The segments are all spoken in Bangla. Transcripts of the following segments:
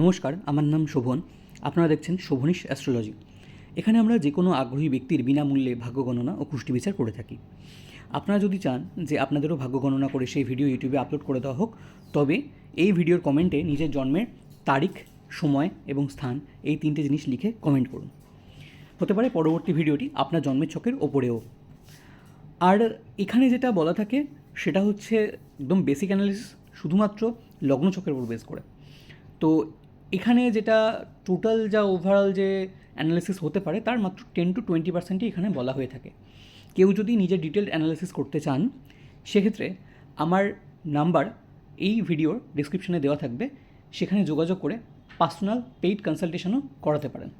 নমস্কার, আমার নাম শোভন। আপনারা দেখছেন শোভনিশ অ্যাস্ট্রোলজি। এখানে আমরা যে কোনো আগ্রহী ব্যক্তির বিনামূল্যে ভাগ্য গণনা ও কুষ্টি বিচার করে থাকি। আপনারা যদি চান যে আপনাদেরও ভাগ্য গণনা করে সেই ভিডিও ইউটিউবে আপলোড করে দেওয়া হোক, তবে এই ভিডিওর কমেন্টে নিজের জন্মের তারিখ, সময় এবং স্থান এই তিনটে জিনিস লিখে কমেন্ট করুন। হতে পারে পরবর্তী ভিডিওটি আপনার জন্মের ছকের ওপরেও। আর এখানে যেটা বলা থাকে, সেটা হচ্ছে একদম বেসিক অ্যানালিসিস শুধুমাত্র লগ্ন ছকের উপর বেস করে। তো এখানে যেটা টোটাল যা ওভারঅল যে অ্যানালিসিস হতে পারে, তার মাত্র টেন টু টোয়েন্টি পার্সেন্টই এখানে বলা হয়ে থাকে। কেউ যদি নিজের ডিটেলড অ্যানালিসিস করতে চান, সেক্ষেত্রে আমার নাম্বার এই ভিডিওর ডিসক্রিপশনে দেওয়া থাকবে। সেখানে যোগাযোগ করে পার্সোনাল পেইড কনসালটেশনও করাতে পারেন।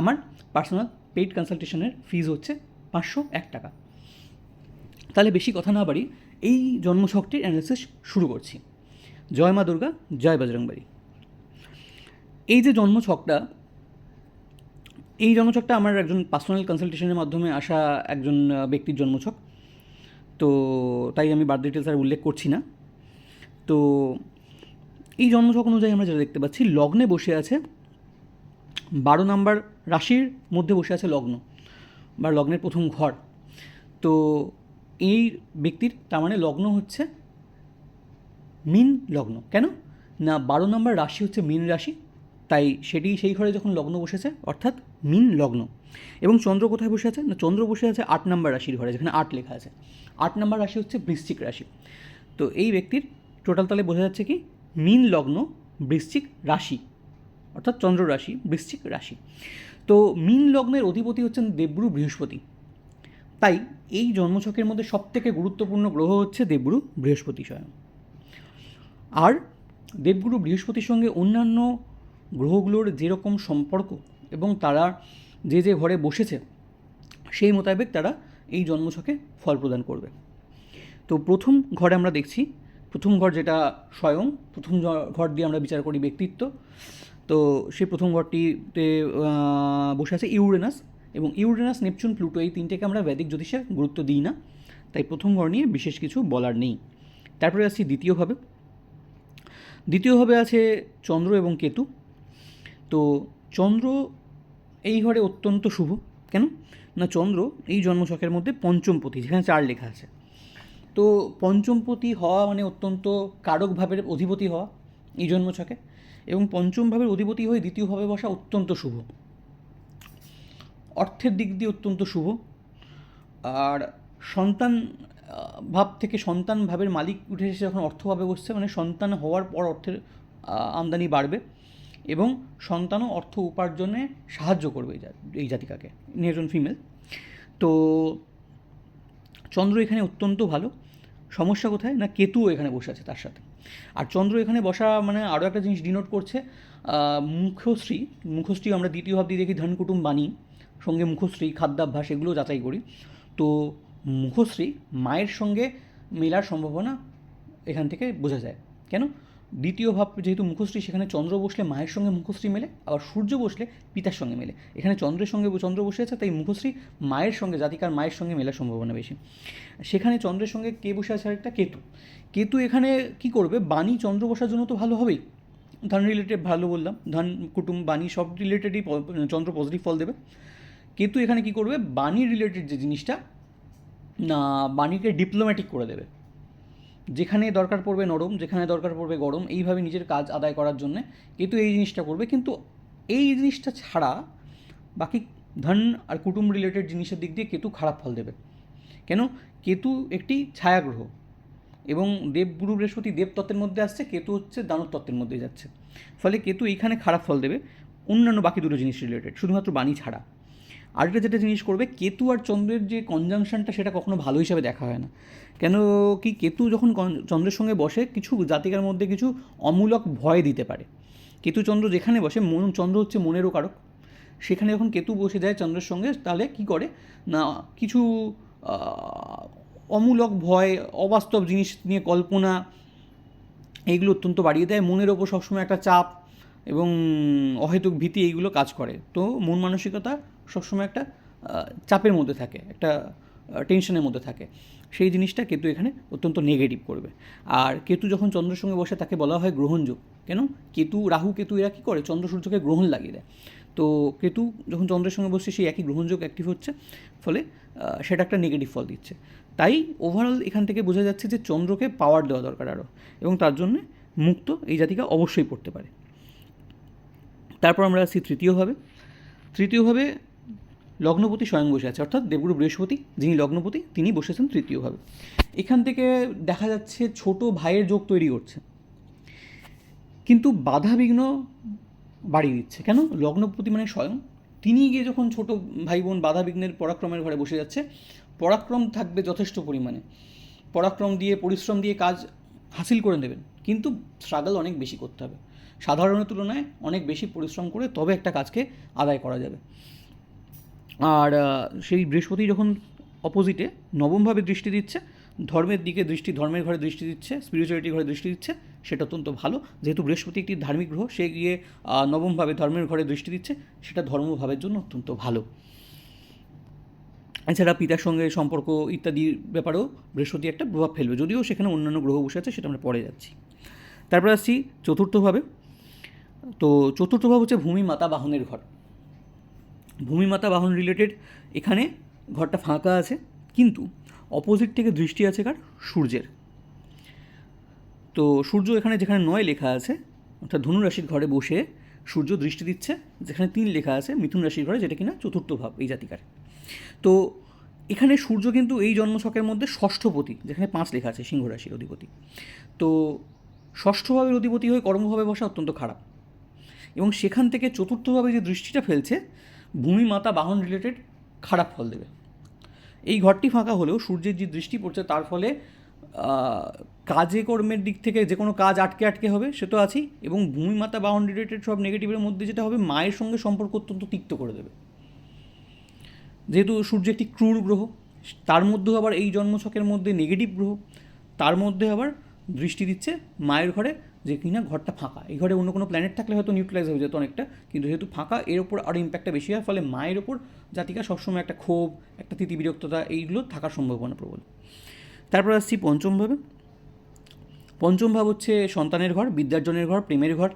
আমার পার্সোনাল পেইড কনসালটেশনের ফিজ হচ্ছে পাঁচশো এক টাকা। তাহলে বেশি কথা না বাড়ি এই জন্মছকটির অ্যানালিসিস শুরু করছি। জয় মা দুর্গা, জয় বজরংবাড়ি এই যে জন্মছকটা, এই জন্মছকটা আমার একজন পার্সোনাল কনসালটেশনের মাধ্যমে আসা একজন ব্যক্তির জন্মছক। তো তাই আমি বার্থ ডিটেলস আর উল্লেখ করছি না। তো এই জন্মছক অনুযায়ী আমরা যেটা দেখতে পাচ্ছি, লগ্নে বসে আছে বারো নাম্বার রাশির মধ্যে বসে আছে লগ্ন বা লগ্নের প্রথম ঘর। তো এই ব্যক্তির, তার মানে লগ্ন হচ্ছে মিন লগ্ন। কেন? না, বারো নম্বর রাশি হচ্ছে মিন রাশি তাই সেটি সেই ঘরে যখন লগ্ন বসেছে, অর্থাৎ মিন লগ্ন, এবং চন্দ্র কোথায় বসে আছে? না, চন্দ্র বসে আছে আট নম্বর রাশির ঘরে, যেখানে আট লেখা আছে। আট নম্বর রাশি হচ্ছে বৃশ্চিক রাশি। তো এই ব্যক্তির টোটাল তালে বোঝা যাচ্ছে কি? মিন লগ্ন, বৃশ্চিক রাশি, অর্থাৎ চন্দ্র রাশি, বৃশ্চিক রাশি। তো মিন লগ্নের অধিপতি হচ্ছেন দেবগুরু বৃহস্পতি। তাই এই জন্মছকের মধ্যে সবথেকে গুরুত্বপূর্ণ গ্রহ হচ্ছে দেবগুরু বৃহস্পতি স্বয়ং। আর দেবগুরু বৃহস্পতির সঙ্গে অন্যান্য গ্রহগুলোর যেরকম সম্পর্ক এবং তারা যে যে ঘরে বসেছে, সেই মোতাবেক তারা এই জন্মছকে ফল প্রদান করবে। তো প্রথম ঘরে আমরা দেখছি, প্রথম ঘর যেটা স্বয়ং, প্রথম ঘর দিয়ে আমরা বিচার করি ব্যক্তিত্ব। তো সেই প্রথম ঘরটিতে বসে আছে ইউরেনাস এবং ইউরেনাস, নেপচুন, প্লুটো এই তিনটেকে আমরা বৈদিক জ্যোতিষে গুরুত্ব দিই না। তাই প্রথম ঘর নিয়ে বিশেষ কিছু বলার নেই। তারপরে আসছি দ্বিতীয়ভাবে দ্বিতীয়ভাবে আছে চন্দ্র এবং কেতু। তো চন্দ্র এই ঘরে অত্যন্ত শুভ। কেন? না, চন্দ্র এই জন্মছকের মধ্যে পঞ্চমপতি যেখানে চার লেখা আছে। তো পঞ্চমপতি হওয়া মানে অত্যন্ত কারক ভাবের অধিপতি হওয়া এই জন্মছকে এবং পঞ্চম ভাবের অধিপতি হয়ে দ্বিতীয় ভাবে বসা অত্যন্ত শুভ। অর্থের দিক দিয়ে অত্যন্ত শুভ। আর সন্তান ভাব থেকে সন্তান ভাবের মালিক উঠে এসে যখন অর্থভাবে বসছে মানে সন্তান হওয়ার পর অর্থের আমদানি বাড়বে। এবং সন্তানও অর্থ উপার্জনে সাহায্য করবে এই জাতিকাকে। একজন ফিমেল তো চন্দ্র এখানে অত্যন্ত ভালো। সমস্যা কোথায়? না কেতু এখানে বসে আছে তার সাথে। আর চন্দ্র এখানে বসা মানে আরও একটা জিনিস ডিনোট করছে মুখশ্রী। মুখশ্রী আমরা দ্বিতীয় ভাব দিয়ে দেখি ধন কুটুম বাণী, সঙ্গে মুখশ্রী, খাদ্যাভ্যাস, এগুলো যাচাই করি। তো মুখশ্রী মায়ের সঙ্গে মেলার সম্ভাবনা এখান থেকে বোঝা যায়। কেন? দ্বিতীয় ভাব যেহেতু মুখশ্রী, সেখানে চন্দ্র বসলে মায়ের সঙ্গে মুখশ্রী মেলে, আবার সূর্য বসলে পিতার সঙ্গে মেলে। এখানে চন্দ্রের সঙ্গে চন্দ্র বসে আছে, তাই মুখশ্রী মায়ের সঙ্গে, জাতিকার মায়ের সঙ্গে মেলার সম্ভাবনা বেশি। সেখানে চন্দ্রের সঙ্গে কে বসে আছে আরেকটা? কেতু। কেতু এখানে কি করবে? বাণী চন্দ্র বসার জন্য তো ভালো হবেই। ধান রিলেটেড ভালো বললাম, ধান, কুটুম, বাণী সব রিলেটেডই চন্দ্র পজিটিভ ফল দেবে। কেতু এখানে কি করবে? বাণী রিলেটেড যে জিনিসটা, না, বাণীকে ডিপ্লোম্যাটিক করে দেবে। যেখানে দরকার পড়বে নরম, যেখানে দরকার পড়বে গরম, এইভাবে নিজের কাজ আদায় করার জন্য কেতু এই জিনিসটা করবে। কিন্তু এই জিনিসটা ছাড়া বাকি ধন আর কুটুম রিলেটেড জিনিসের দিক দিয়ে কেতু খারাপ ফল দেবে। কেন? কেতু একটি ছায়াগ্রহ এবং দেবগুরু বৃহস্পতি দেবতত্ত্বের মধ্যে আসছে, কেতু হচ্ছে দানব তত্ত্বের মধ্যে যাচ্ছে। ফলে কেতু এইখানে খারাপ ফল দেবে। অন্যান্য বাকি দুটো জিনিস রিলেটেড শুধুমাত্র বাণী ছাড়া। আরেকটা যেটা জিনিস করবে, কেতু আর চন্দ্রের যে কনজাংশনটা সেটা কখনো ভালো হিসাবে দেখা হয় না। কেন কি কেতু যখন চন্দ্রের সঙ্গে বসে, কিছু জাতিকার মধ্যে কিছু অমূলক ভয় দিতে পারে। কেতু চন্দ্র যেখানে বসে, মন চন্দ্র হচ্ছে মনেরও কারক সেখানে যখন কেতু বসে যায় চন্দ্রের সঙ্গে, তাহলে কি করে? না, কিছু অমূলক ভয়, অবাস্তব জিনিস নিয়ে কল্পনা এইগুলো অত্যন্ত বাড়িয়ে দেয়। মনের ওপর সবসময় একটা চাপ এবং অহেতুক ভীতি, এইগুলো কাজ করে। তো মন মানসিকতা সবসময় একটা চাপের মধ্যে থাকে, একটা টেনশনের মধ্যে থাকে। সেই জিনিসটা কেতু এখানে অত্যন্ত নেগেটিভ করবে। আর কেতু যখন চন্দ্রের সঙ্গে বসে তাকে বলা হয় গ্রহণযোগ, কেন? কেতু, রাহু কেতু এরা কী করে? চন্দ্র সূর্যকে গ্রহণ লাগিয়ে দেয়। তো কেতু যখন চন্দ্রের সঙ্গে বসছে সেই একই গ্রহণযোগ অ্যাক্টিভ হচ্ছে, ফলে সেটা একটা নেগেটিভ ফল দিচ্ছে। তাই ওভারঅল এখান থেকে বোঝা যাচ্ছে যে চন্দ্রকে পাওয়ার দেওয়া দরকার আরও এবং তার জন্য মুক্ত এই জাতিকা অবশ্যই পড়তে পারে। তারপর আমরা আসছি তৃতীয়ভাবে। তৃতীয়ভাবে লগ্নপতি স্বয়ং বসে আছে, অর্থাৎ দেবগুরু বৃহস্পতি যিনি লগ্নপতি, তিনি বসেছেন তৃতীয়ভাবে। এখান থেকে দেখা যাচ্ছে ছোট ভাইয়ের যোগ তৈরি করছে। কিন্তু বাধা বিঘ্ন বাড়িয়ে দিচ্ছে। কেন? লগ্নপতি মানে স্বয়ং। তিনি গিয়ে যখন ছোট ভাই বোন বাধা বিঘ্নের পরাক্রমের ঘরে বসে যাচ্ছে, পরাক্রম থাকবে যথেষ্ট পরিমাণে। পরাক্রম দিয়ে, পরিশ্রম দিয়ে কাজ হাসিল করে নেবেন কিন্তু স্ট্রাগল অনেক বেশি করতে হবে। সাধারণের তুলনায় অনেক বেশি পরিশ্রম করে তবে একটা কাজকে আদায় করা যাবে। আর সেই বৃহস্পতি যখন অপোজিটে নবমভাবে দৃষ্টি দিচ্ছে, ধর্মের দিকে দৃষ্টি, ধর্মের ঘরে দৃষ্টি দিচ্ছে স্পিরিচুয়ালিটির ঘরে দৃষ্টি দিচ্ছে, সেটা অত্যন্ত ভালো। যেহেতু বৃহস্পতি একটি ধার্মিক গ্রহ, সে গিয়ে নবমভাবে ধর্মের ঘরে দৃষ্টি দিচ্ছে, সেটা ধর্মভাবের জন্য অত্যন্ত ভালো। এছাড়া পিতার সঙ্গে সম্পর্ক ইত্যাদির ব্যাপারেও বৃহস্পতি একটা প্রভাব ফেলবে, যদিও সেখানে অন্যান্য গ্রহ বসে আছে, সেটা আমরা পরে যাচ্ছি। তারপর আসছি চতুর্থভাবে। তো চতুর্থ ভাব হচ্ছে ভূমি মাতা বাহনের ঘর। ভূমি মাতা বাহন রিলেটেড এখানে ঘরটা ফাঁকা আছে, কিন্তু অপোজিট থেকে দৃষ্টি আছে কার? সূর্যের। তো সূর্য এখানে যেখানে নয় লেখা আছে, অর্থাৎ ধনু রাশির ঘরে বসে সূর্য দৃষ্টি দিচ্ছে, যেখানে তিন লেখা আছে, মিথুন রাশির ঘরে, যেটা কিনা চতুর্থ ভাব এই জাতিকার। তো এখানে সূর্য কিন্তু এই জন্মছকের মধ্যে ষষ্ঠপতি, যেখানে পাঁচ লেখা আছে, সিংহ রাশির অধিপতি। তো ষষ্ঠভাবের অধিপতি হয়ে কর্মভাবে বসা অত্যন্ত খারাপ। এবং সেখান থেকে চতুর্থভাবে যে দৃষ্টিটা ফেলছে ভূমি মাতা বাহন রিলেটেড খারাপ ফল দেবে। এই ঘরটি ফাঁকা হলেও সূর্যের যে দৃষ্টি পড়ছে তার ফলে কাজে কর্মের দিক থেকে যে কোনো কাজ আটকে আটকে হবে, সে তো আছেই। এবং ভূমি মাতা বাহন রিলেটেড সব নেগেটিভের মধ্যে যেটা হবে, মায়ের সঙ্গে সম্পর্ক অত্যন্ত তিক্ত করে দেবে। যেহেতু সূর্য একটি ক্রূর গ্রহ, তার মধ্যেও আবার এই জন্মছকের মধ্যে নেগেটিভ গ্রহ, তার মধ্যে আবার দৃষ্টি দিচ্ছে মায়ের ঘরে যে কিনা ঘরটা ফাঁকা। এই ঘরে অন্য কোনো প্ল্যানেট থাকলে হয়তো নিউট্রালাইজ হয়ে যেত অনেকটা, কিন্তু যেহেতু ফাঁকা, এর ওপর আরও ইম্প্যাক্টটা বেশি হয়, ফলে মায়ের ওপর জাতিকা সবসময় একটা ক্ষোভ, একটা তিতি বিরক্ততা এইগুলো থাকার সম্ভাবনা প্রবল। তারপর আসছি পঞ্চমভাবে পঞ্চম ভাব হচ্ছে সন্তানের ঘর বিদ্যার্জনের ঘর, প্রেমের ঘর।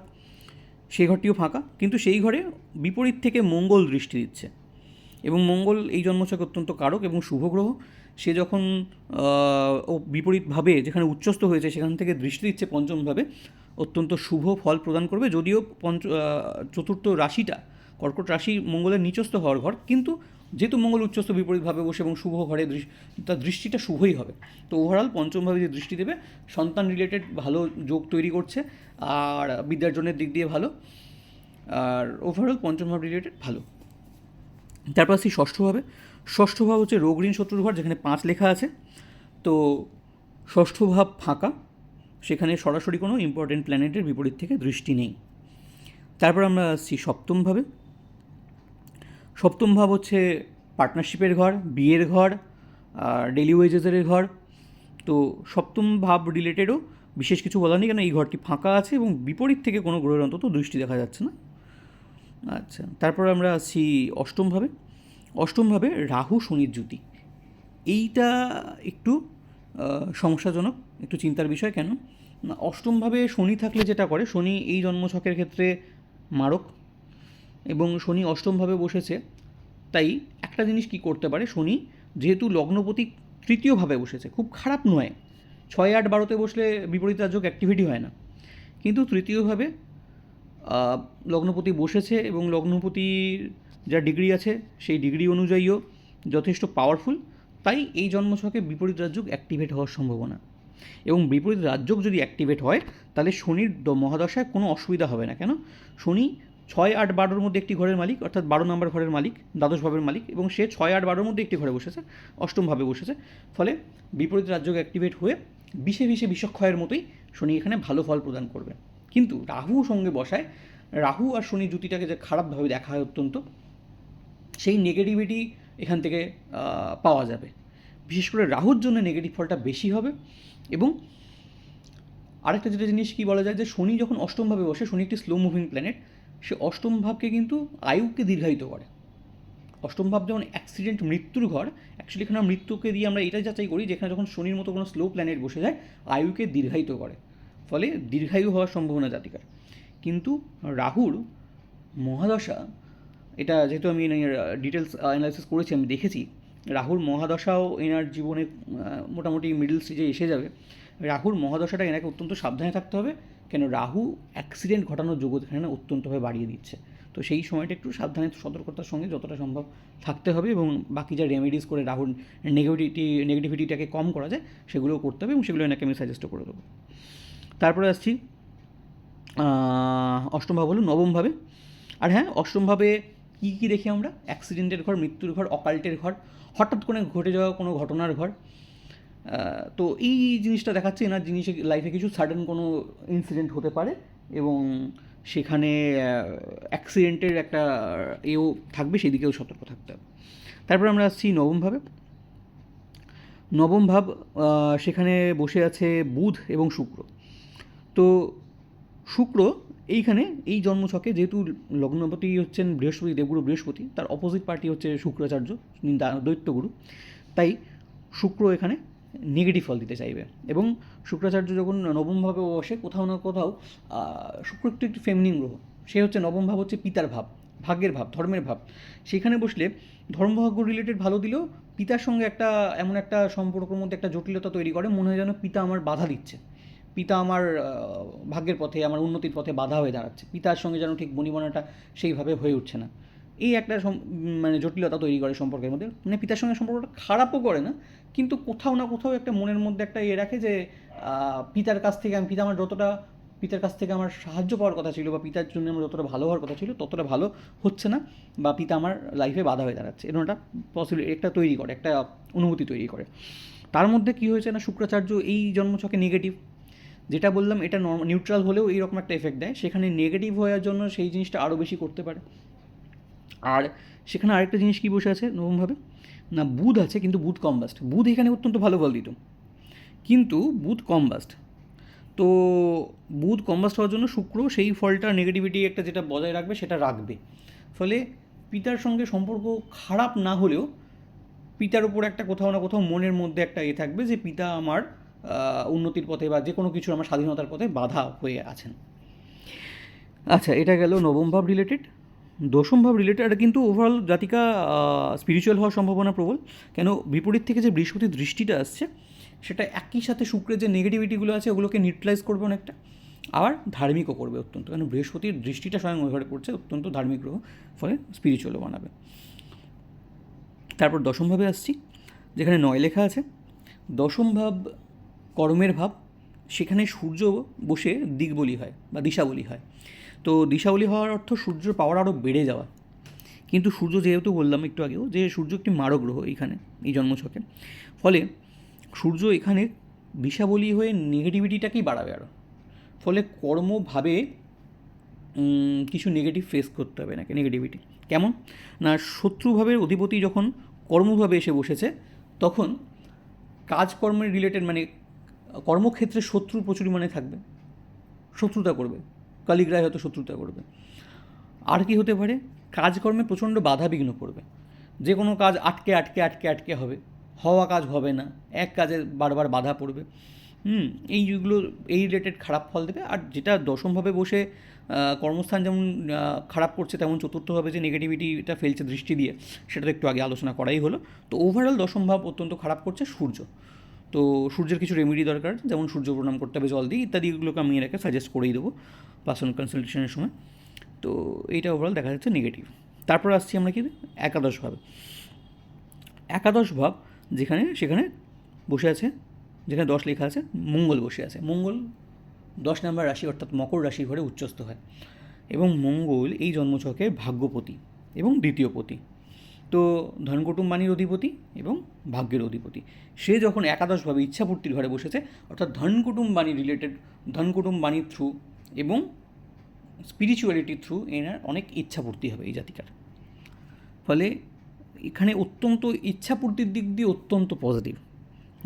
সেই ঘরটিও ফাঁকা, কিন্তু সেই ঘরে বিপরীত থেকে মঙ্গল দৃষ্টি দিচ্ছে। এবং মঙ্গল এই জন্মছক অত্যন্ত কারক এবং শুভ গ্রহ। সে যখন ও বিপরীতভাবে যেখানে উচ্চস্থ হয়েছে সেখান থেকে দৃষ্টি দিচ্ছে পঞ্চমভাবে, অত্যন্ত শুভ ফল প্রদান করবে। যদিও পঞ্চ চতুর্থ রাশিটা, কর্কট রাশি মঙ্গলের নিচস্থ হওয়ার ঘর, কিন্তু যেহেতু মঙ্গল উচ্চস্থ বিপরীতভাবে বসে এবং শুভ ঘরে তার দৃষ্টিটা শুভই হবে। তো ওভারঅল পঞ্চমভাবে যে দৃষ্টি দেবে, সন্তান রিলেটেড ভালো যোগ তৈরি করছে, আর বিদ্যার্জনের দিক দিয়ে ভালো, আর ওভারঅল পঞ্চমভাব রিলেটেড ভালো। তারপর আসছি ষষ্ঠভাবে ষষ্ঠ ভাব হচ্ছে রোগ ঋণ শত্রুর ঘর, যেখানে পাঁচ লেখা আছে। তো ষষ্ঠ ভাব ফাঁকা, সেখানে সরাসরি কোনো ইম্পর্টেন্ট প্ল্যানেটের বিপরীত থেকে দৃষ্টি নেই। তারপর আমরা আসছি সপ্তমভাবে সপ্তম ভাব হচ্ছে পার্টনারশিপের ঘর, বিয়ের ঘর ডেলি ওয়েজেসের ঘর। তো সপ্তম ভাব রিলেটেডও বিশেষ কিছু বলার নেই, কেন এই ঘরটি ফাঁকা আছে এবং বিপরীত থেকে কোনো গ্রহের অন্তত দৃষ্টি দেখা যাচ্ছে না। আচ্ছা তারপর আমরা আসছি অষ্টমভাবে অষ্টমভাবে রাহু শনির জুতি এইটা একটু সমস্যাজনক, একটু চিন্তার বিষয় কেন? অষ্টমভাবে শনি থাকলে যেটা করে, শনি এই জন্মছকের ক্ষেত্রে মারক এবং শনি অষ্টমভাবে বসেছে, তাই একটা জিনিস কি করতে পারে, শনি যেহেতু লগ্নপতি তৃতীয়ভাবে বসেছে, খুব খারাপ নয়, ছয় আট বারোতে বসলে বিপরীত রাজ্যক অ্যাক্টিভিটি হয় না, কিন্তু তৃতীয়ভাবে লগ্নপতি বসেছে এবং লগ্নপতির যা ডিগ্রি আছে, সেই ডিগ্রি অনুযায়ীও যথেষ্ট পাওয়ারফুল তাই এই জন্মছকে বিপরীত রাজ্যক অ্যাক্টিভেট হওয়ার সম্ভাবনা। এবং বিপরীত রাজ্যক যদি অ্যাক্টিভেট হয়, তাহলে শনির মহাদশায় কোনো অসুবিধা হবে না। কেন? শনি ছয় আট বারোর মধ্যে একটি ঘরের মালিক, অর্থাৎ বারো নম্বর ঘরের মালিক, দ্বাদশ ভাবের মালিক, এবং সে ছয় আট বারোর মধ্যে একটি ঘরে বসেছে অষ্টমভাবে বসেছে। ফলে বিপরীত রাজ্যক অ্যাক্টিভেট হয়ে বিষে বিষে বিষক্ষয়ের মতোই শনি এখানে ভালো ফল প্রদান করবে। কিন্তু রাহু সঙ্গে বসায়, রাহু আর শনি জুতিটাকে যে খারাপভাবে দেখা হয় অত্যন্ত সেই নেগেটিভিটি এখান থেকে পাওয়া যাবে। বিশেষ করে রাহুর জন্য নেগেটিভ ফলটা বেশি হবে এবং আরেকটা যেটা জিনিস কি বলা যায় যে, শনি যখন অষ্টমভাবে বসে, শনি একটি স্লো মুভিং প্ল্যানেট সে অষ্টম ভাবকে কিন্তু আয়ুকে দীর্ঘায়িত করে। অষ্টম ভাব যেমন অ্যাক্সিডেন্ট মৃত্যুর ঘর অ্যাকচুয়ালি এখানে মৃত্যুকে দিয়ে আমরা এটা যাচাই করি যেখানে যখন শনির মতো কোনো স্লো প্ল্যানেট বসে যায়, আয়ুকে দীর্ঘায়িত করে। ফলে দীর্ঘায়ু হওয়ার সম্ভাবনা জাতিকার। কিন্তু রাহুর মহাদশা এটা যেহেতু আমি ডিটেলস অ্যানালাইসিস করেছি আমি দেখেছি রাহুর মহাদশাও এনার জীবনে মোটামুটি মিডল স্টেজে এসে যাবে। রাহুর মহাদশাটা এনাকে অত্যন্ত সাবধানে থাকতে হবে কেন রাহু অ্যাক্সিডেন্ট ঘটানোর যোগ্য এখানে অত্যন্তভাবে বাড়িয়ে দিচ্ছে। তো সেই সময়টা একটু সাবধানে সতর্কতার সঙ্গে যতটা সম্ভব থাকতে হবে এবং বাকি যা রেমেডিস করে রাহুর নেগেটিভিটি নেগেটিভিটিটাকে কম করা যায় সেগুলোও করতে হবে এবং সেগুলো এনাকে আমি সাজেস্টও করে দেবো। তারপরে আসছি আহ, অষ্টম ভাব হলো নবমভাবে আর হ্যাঁ অষ্টম ভাবে কী কী দেখি আমরা? অ্যাক্সিডেন্টের ঘর, মৃত্যুর ঘর অকাল্টের ঘর, হঠাৎ করে ঘটে যাওয়া কোনো ঘটনার ঘর। তো এই জিনিসটা দেখাচ্ছে এনার জিনিসে লাইফে কিছু সাডেন কোনো ইনসিডেন্ট হতে পারে এবং সেখানে অ্যাক্সিডেন্টের একটা এও থাকবে, সেদিকেও সতর্ক থাকতে হবে। তারপর আমরা আসছি নবম ভাবে। নবম ভাব সেখানে বসে আছে বুধ এবং শুক্র। তো শুক্র এইখানে এই জন্মছকে যেহেতু লগ্নপতি হচ্ছেন বৃহস্পতি, দেবগুরু বৃহস্পতি, তার অপোজিট পার্টি হচ্ছে শুক্রাচার্য দৈত্যগুরু। তাই শুক্র এখানে নেগেটিভ ফল দিতে চাইবে এবং শুক্রাচার্য যখন নবমভাবে বসে, কোথাও না কোথাও শুক্র একটু একটু ফেমিনিন গ্রহ। সে হচ্ছে নবম ভাব হচ্ছে পিতার ভাব, ভাগ্যের ভাব, ধর্মের ভাব। সেখানে বসলে ধর্মভাগ্য রিলেটেড ভালো দিলেও পিতার সঙ্গে একটা, এমন একটা সম্পর্কের মধ্যে একটা জটিলতা তৈরি করে, মনে হয় যেন পিতা আমার বাধা দিচ্ছে। পিতা আমার ভাগ্যের পথে, আমার উন্নতির পথে বাধা হয়ে দাঁড়াচ্ছে। পিতার সঙ্গে যেন ঠিক বনিবনাটা সেইভাবে হয়ে উঠছে না। এই একটা মানে জটিলতা তৈরি করে সম্পর্কের মধ্যে। মানে পিতার সঙ্গে সম্পর্কটা খারাপও করে না, কিন্তু কোথাও না কোথাও একটা মনের মধ্যে একটা ইয়ে রাখে যে পিতার কাছ থেকে আমি, পিতা আমার যতটা, পিতার কাছ থেকে আমার সাহায্য পাওয়ার কথা ছিল বা পিতার জন্য আমার যতটা ভালো হওয়ার কথা ছিল, ততটা ভালো হচ্ছে না বা পিতা আমার লাইফে বাধা হয়ে দাঁড়াচ্ছে। এরকম একটা পসিবিলিটি একটা তৈরি করে, একটা অনুভূতি তৈরি করে। তার মধ্যে কী হয়েছে না, শুক্রাচার্য এই জন্মছকে নেগেটিভ যেটা বললাম, এটা নর্মাল নিউট্রাল হলেও এইরকম একটা এফেক্ট দেয়। সেখানে নেগেটিভ হওয়ার জন্য সেই জিনিসটা আরও বেশি করতে পারে। আর সেখানে আরেকটা জিনিস কী বসে আছে নরমভাবে না, বুধ আছে, কিন্তু বুধ কম্বাস্ট বুধ এখানে অত্যন্ত ভালো ফল দিত। কিন্তু বুধ কম্বাস্ট তো বুধ কম্বাস্ট হওয়ার জন্য শুক্র সেই ফলটা নেগেটিভিটি একটা যেটা বজায় রাখবে, সেটা রাখবে। ফলে পিতার সঙ্গে সম্পর্ক খারাপ না হলেও পিতার উপর একটা কোথাও না কোথাও মনের মধ্যে একটা এ থাকবে যে, পিতা আমার উন্নতির পথে বা যে কোনো কিছু আমার স্বাধীনতার পথে বাধা হয়ে আছেন। আচ্ছা এটা গেল নবম ভাব রিলেটেড দশম ভাব রিলেটেড এটা কিন্তু ওভারঅল জাতিকা স্পিরিচুয়াল হওয়ার সম্ভাবনা প্রবল। কেন? বিপরীত থেকে যে বৃহস্পতির দৃষ্টিটা আসছে, সেটা একই সাথে শুক্রের যে নেগেটিভিটিগুলো আছে, ওগুলোকে নিউট্রালাইজ করবে অনেকটা। আবার ধার্মিকও করবে অত্যন্ত। কেন? বৃহস্পতির দৃষ্টিটা স্বয়ং ওইভাবে পড়ছে, অত্যন্ত ধার্মিক গ্রহ, ফলে স্পিরিচুয়ালও বানাবে। তারপর দশম ভাবে আসছি, যেখানে নয় লেখা আছে। দশম ভাব কর্মের ভাব, সেখানে সূর্য বসে দিকবলি হয় বা দিশাবলি হয়। তো দিশাবলি হওয়ার অর্থ সূর্যের পাওয়ার আরও বেড়ে যাওয়া। কিন্তু সূর্য যেহেতু বললাম একটু আগেও, যে সূর্য একটি মারক গ্রহ এইখানে এই জন্মছকে। ফলে সূর্য এখানে দিশাবলি হয়ে নেগেটিভিটিটাকেই বাড়াবে আরও ফলে কর্মভাবে কিছু নেগেটিভ ফেস করতে হবে নাকি নেগেটিভিটি কেমন? না, শত্রুভাবের অধিপতি যখন কর্মভাবে এসে বসেছে, তখন কাজকর্মের রিলেটেড মানে কর্মক্ষেত্রে শত্রু প্রচুর মানে থাকবে। শত্রুতা করবে। কালিগ্রায় হয়তো শত্রুতা করবে। আর কি হতে পারে? কাজকর্মে প্রচণ্ড বাধা বিঘ্ন পড়বে যে কোনো কাজ আটকে আটকে আটকে আটকে হবে। হওয়া কাজ হবে না। এক কাজে বারবার বাধা পড়বে। হুম এইগুলো এই রিলেটেড খারাপ ফল দেবে। আর যেটা দশমভাবে বসে কর্মস্থান যেমন খারাপ করছে, তেমন চতুর্থভাবে যে নেগেটিভিটিটা ফেলছে দৃষ্টি দিয়ে, সেটা তো একটু আগে আলোচনা করাই হলো। তো ওভারঅল দশম ভাব অত্যন্ত খারাপ করছে সূর্য। তো সূর্যের কিছু রেমেডি দরকার, যেমন সূর্য প্রণাম করতে হবে, জল দিয়ে ইত্যাদি এগুলোকে আমি এটাকে সাজেস্ট করেই দেবো পার্সোনাল কনসালটেশনের সময়। তো এইটা ওভারঅল দেখা যাচ্ছে নেগেটিভ তারপর আসছি আমরা কি? একাদশ ভাব। একাদশ ভাব যেখানে, সেখানে বসে আছে, যেখানে দশ লেখা আছে, মঙ্গল বসে আছে। মঙ্গল দশ নম্বর রাশি, অর্থাৎ মকর রাশি ঘরে উচ্চস্থ হয়। এবং মঙ্গল এই জন্মছকের ভাগ্যপতি এবং দ্বিতীয় পতি। তো ধনকুটুম বাণীর অধিপতি এবং ভাগ্যের অধিপতি। সে যখন একাদশভাবে ইচ্ছাপূর্তির ঘরে বসেছে, অর্থাৎ ধনকুটুম বাণী রিলেটেড ধনকুটুম বাণীর থ্রু এবং স্পিরিচুয়ালিটির থ্রু এনার অনেক ইচ্ছাপূর্তি হবে এই জাতিকার। ফলে এখানে অত্যন্ত ইচ্ছাপূর্তির দিক দিয়ে অত্যন্ত পজিটিভ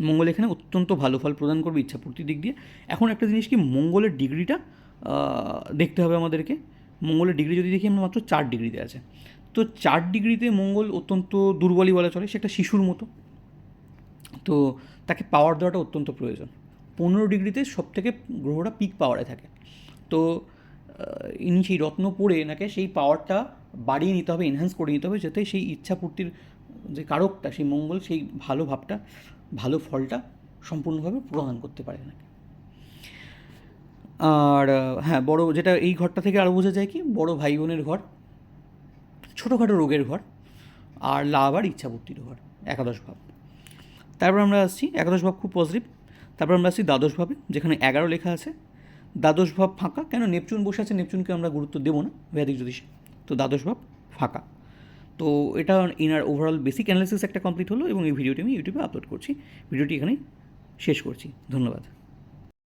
মঙ্গল এখানে অত্যন্ত ভালো ফল প্রদান করবে ইচ্ছাপূর্তির দিক দিয়ে। এখন একটা জিনিস কি, মঙ্গলের ডিগ্রিটা দেখতে হবে আমাদেরকে। মঙ্গলের ডিগ্রি যদি দেখি, আমরা মাত্র চার ডিগ্রিতে আছে। তো চার ডিগ্রিতে মঙ্গল অত্যন্ত দুর্বলই বলা চলে, সে একটা শিশুর মতো। তো তাকে পাওয়ার দেওয়াটা অত্যন্ত প্রয়োজন। পনেরো ডিগ্রিতে সব থেকে গ্রহটা পিক পাওয়ারে থাকে। তো ইনি সেই রত্ন পড়ে এনাকে সেই পাওয়ারটা বাড়িয়ে নিতে হবে এনহ্যান্স করে নিতে হবে, যাতে সেই ইচ্ছাপূর্তির যে কারকটা, সেই মঙ্গল, সেই ভালো ভাবটা, ভালো ফলটা সম্পূর্ণভাবে প্রদান করতে পারে এনাকে আর হ্যাঁ বড় যেটা এই ঘরটা থেকে আরও বোঝা যায় কি, বড় ভাই বোনের ঘর। ছোটোখাটো রোগের ঘর আর লাভ আর ইচ্ছাপূর্তির ঘর, একাদশ ভাব। তারপর আমরা আসছি, একাদশ ভাব খুব পজিটিভ তারপর আমরা আসছি দ্বাদশ ভাবে, যেখানে এগারো লেখা আছে। দ্বাদশ ভাব ফাঁকা, কেন নেপচুন বসে আছে, নেপচুনকে আমরা গুরুত্ব দেবো না ভেদিক জ্যোতিষে। তো দ্বাদশ ভাব ফাঁকা। তো এটা ইনার ওভারঅল বেসিক অ্যানালিসিস একটা কমপ্লিট হলো এবং এই ভিডিওটি আমি ইউটিউবে আপলোড করছি। ভিডিওটি এখানেই শেষ করছি। ধন্যবাদ।